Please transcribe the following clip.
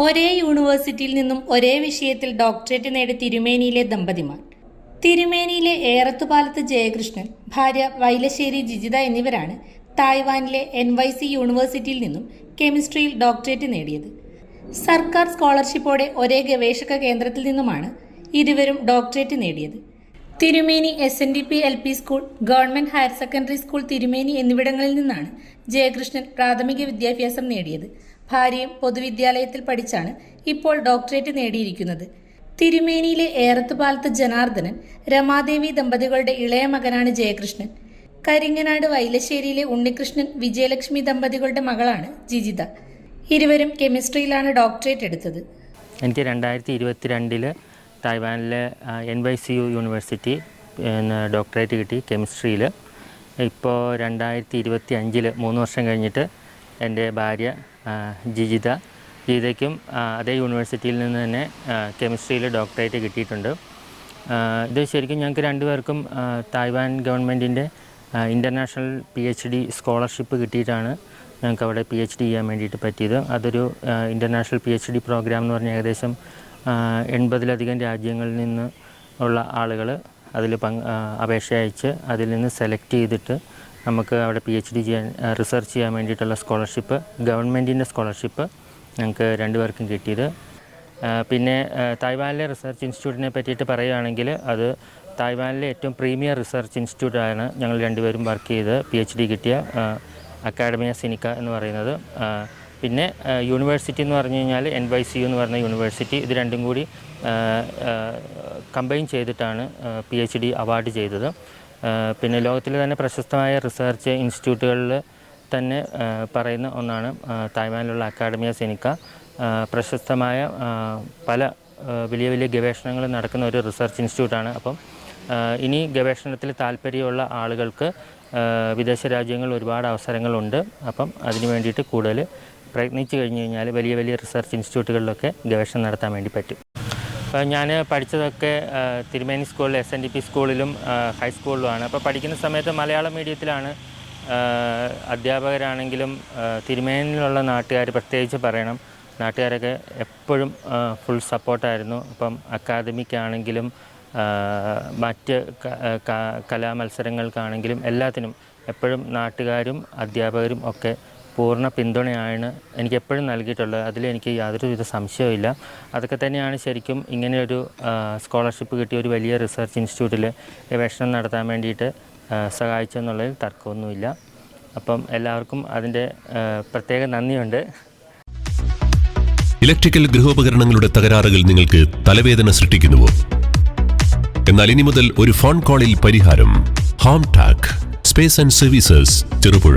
ഒരേ യൂണിവേഴ്സിറ്റിയിൽ നിന്നും ഒരേ വിഷയത്തിൽ ഡോക്ടറേറ്റ് നേടിയ തിരുമേനിയിലെ ദമ്പതിമാർ. തിരുമേനിയിലെ ഏറത്തുപാലത്ത് ജയകൃഷ്ണൻ ഭാര്യ വൈലശ്ശേരി ജിജിത എന്നിവരാണ് തായ്വാനിലെ എൻ വൈ സി യൂണിവേഴ്സിറ്റിയിൽ നിന്നും കെമിസ്ട്രിയിൽ ഡോക്ടറേറ്റ് നേടിയത്. സർക്കാർ സ്കോളർഷിപ്പോടെ ഒരേ ഗവേഷക കേന്ദ്രത്തിൽ നിന്നുമാണ് ഇരുവരും ഡോക്ടറേറ്റ് നേടിയത്. Thirumeni S N D P L P school government higher secondary school Thirumeni എന്നിവിടങ്ങളിൽ നിന്നാണ് ജയകൃഷ്ണൻ പ്രാഥമിക വിദ്യാഭ്യാസം നേടിയത്. ഭാര്യയും പൊതുവിദ്യാലയത്തിൽ പഠിച്ചാണ് ഇപ്പോൾ ഡോക്ടറേറ്റ് നേടിയിരിക്കുന്നത്. തിരുമേനിയിലെ ഏറത്തുപാലത്ത് ജനാർദ്ദനൻ രമാദേവി ദമ്പതികളുടെ ഇളയ മകനാണ് ജയകൃഷ്ണൻ. കരിങ്ങനാട് വൈലശ്ശേരിയിലെ ഉണ്ണികൃഷ്ണൻ വിജയലക്ഷ്മി ദമ്പതികളുടെ മകളാണ് ജിജിത. ഇരുവരും കെമിസ്ട്രിയിലാണ് ഡോക്ടറേറ്റ് എടുത്തത്. എനിക്ക് രണ്ടായിരത്തി ഇരുപത്തി രണ്ടിൽ തായ്വാനിലെ N Y C U university doctorate കിട്ടി കെമിസ്ട്രിയിൽ ഇപ്പോൾ രണ്ടായിരത്തി ഇരുപത്തി അഞ്ചിൽ മൂന്ന് വർഷം കഴിഞ്ഞിട്ട് എന്റെ ഭാര്യ ജിജിത. ജിജിതയ്ക്കും അതേ യൂണിവേഴ്സിറ്റിയിൽ നിന്ന് തന്നെ കെമിസ്ട്രിയിൽ ഡോക്ടറേറ്റ് കിട്ടിയിട്ടുണ്ട്. ഇത് ശരിക്കും ഞങ്ങൾക്ക് രണ്ടുപേർക്കും തായ്വാൻ ഗവൺമെന്റിന്റെ international P H D scholarship കിട്ടിയിട്ടാണ് ഞങ്ങൾക്ക് അവിടെ പി എച്ച് ഡി ചെയ്യാൻ വേണ്ടിയിട്ട് പറ്റിയത്. അതൊരു international P H D program എന്ന് പറഞ്ഞാൽ ഏകദേശം എൺപതിലധികം രാജ്യങ്ങളിൽ നിന്ന് ഉള്ള ആളുകൾ അതിൽ പങ്ക് അപേക്ഷ അയച്ച് അതിൽ നിന്ന് സെലക്ട് ചെയ്തിട്ട് നമുക്ക് അവിടെ പി എച്ച് ഡി ചെയ്യാൻ റിസർച്ച് ചെയ്യാൻ വേണ്ടിയിട്ടുള്ള സ്കോളർഷിപ്പ് ഗവൺമെന്റിന്റെ സ്കോളർഷിപ്പ് ഞങ്ങൾക്ക് രണ്ടുപേർക്കും കിട്ടിയത്. പിന്നെ തായ്വാനിലെ റിസർച്ച് ഇൻസ്റ്റിറ്റ്യൂട്ടിനെ പറ്റിയിട്ട് പറയുകയാണെങ്കിൽ അത് തായ്വാനിലെ ഏറ്റവും പ്രീമിയർ റിസർച്ച് ഇൻസ്റ്റിറ്റ്യൂട്ടാണ് ഞങ്ങൾ രണ്ടുപേരും വർക്ക് ചെയ്ത് പി എച്ച് ഡി കിട്ടിയ അക്കാഡമി അക്കാഡമിയ സിനിക്ക എന്ന് പറയുന്നത്. പിന്നെ യൂണിവേഴ്സിറ്റി എന്ന് പറഞ്ഞു കഴിഞ്ഞാൽ എൻ വൈ സി യു എന്ന് പറയുന്ന യൂണിവേഴ്സിറ്റി ഇത് രണ്ടും കൂടി കമ്പൈൻ ചെയ്തിട്ടാണ് പി എച്ച് ഡി അവാർഡ് ചെയ്തത്. പിന്നെ ലോകത്തിലെ തന്നെ പ്രശസ്തമായ റിസർച്ച് ഇൻസ്റ്റിറ്റ്യൂട്ടുകളിൽ തന്നെ പറയുന്ന ഒന്നാണ് തായ്വാനിലുള്ള അക്കാഡമിയ സെനിക്ക. പ്രശസ്തമായ പല വലിയ വലിയ ഗവേഷണങ്ങൾ നടക്കുന്ന ഒരു റിസർച്ച് ഇൻസ്റ്റിറ്റ്യൂട്ടാണ്. അപ്പം ഇനി ഗവേഷണത്തിൽ താല്പര്യമുള്ള ആളുകൾക്ക് വിദേശ രാജ്യങ്ങളിൽ ഒരുപാട് അവസരങ്ങളുണ്ട്. അപ്പം അതിന് വേണ്ടിയിട്ട് കൂടുതൽ പ്രയത്നിച്ചു കഴിഞ്ഞ് കഴിഞ്ഞാൽ വലിയ വലിയ റിസർച്ച് ഇൻസ്റ്റിറ്റ്യൂട്ടുകളിലൊക്കെ ഗവേഷണം നടത്താൻ വേണ്ടി പറ്റും. അപ്പോൾ ഞാൻ പഠിച്ചതൊക്കെ തിരുമേനി സ്കൂളിൽ എസ് എൻ ഡി പി സ്കൂളിലും ഹൈസ്കൂളിലുമാണ്. അപ്പോൾ പഠിക്കുന്ന സമയത്ത് മലയാളം മീഡിയത്തിലാണ് അധ്യാപകരാണെങ്കിലും തിരുമേനിലുള്ള നാട്ടുകാർ പ്രത്യേകിച്ച് പറയണം. നാട്ടുകാരൊക്കെ എപ്പോഴും ഫുൾ സപ്പോർട്ടായിരുന്നു അപ്പം അക്കാദമിക് ആണെങ്കിലും മറ്റ് കലാമത്സരങ്ങൾക്കാണെങ്കിലും എല്ലാത്തിനും എപ്പോഴും നാട്ടുകാരും അധ്യാപകരും ഒക്കെ പൂർണ പിന്തുണയാണ് എനിക്ക് എപ്പോഴും നൽകിയിട്ടുള്ളത്. അതിൽ എനിക്ക് യാതൊരു വിധ സംശയവുമില്ല അതൊക്കെ തന്നെയാണ് ശരിക്കും ഇങ്ങനെയൊരു സ്കോളർഷിപ്പ് കിട്ടിയ ഒരു വലിയ റിസർച്ച് ഇൻസ്റ്റിറ്റ്യൂട്ടിൽ ഗവേഷണം നടത്താൻ വേണ്ടിയിട്ട് സഹായിച്ചെന്നുള്ളതിൽ തർക്കമൊന്നുമില്ല. അപ്പം എല്ലാവർക്കും അതിന്റെ പ്രത്യേക നന്ദിയുണ്ട്. ഇലക്ട്രിക്കൽ ഗൃഹോപകരണങ്ങളുടെ തകരാറുകൾ നിങ്ങൾക്ക് തലവേദന സൃഷ്ടിക്കുന്നുവോ? എന്നാൽ ഇനി മുതൽ ഒരു ഫോൺ കോളിൽ പരിഹാരം. Home tech space and services Cherupuzha.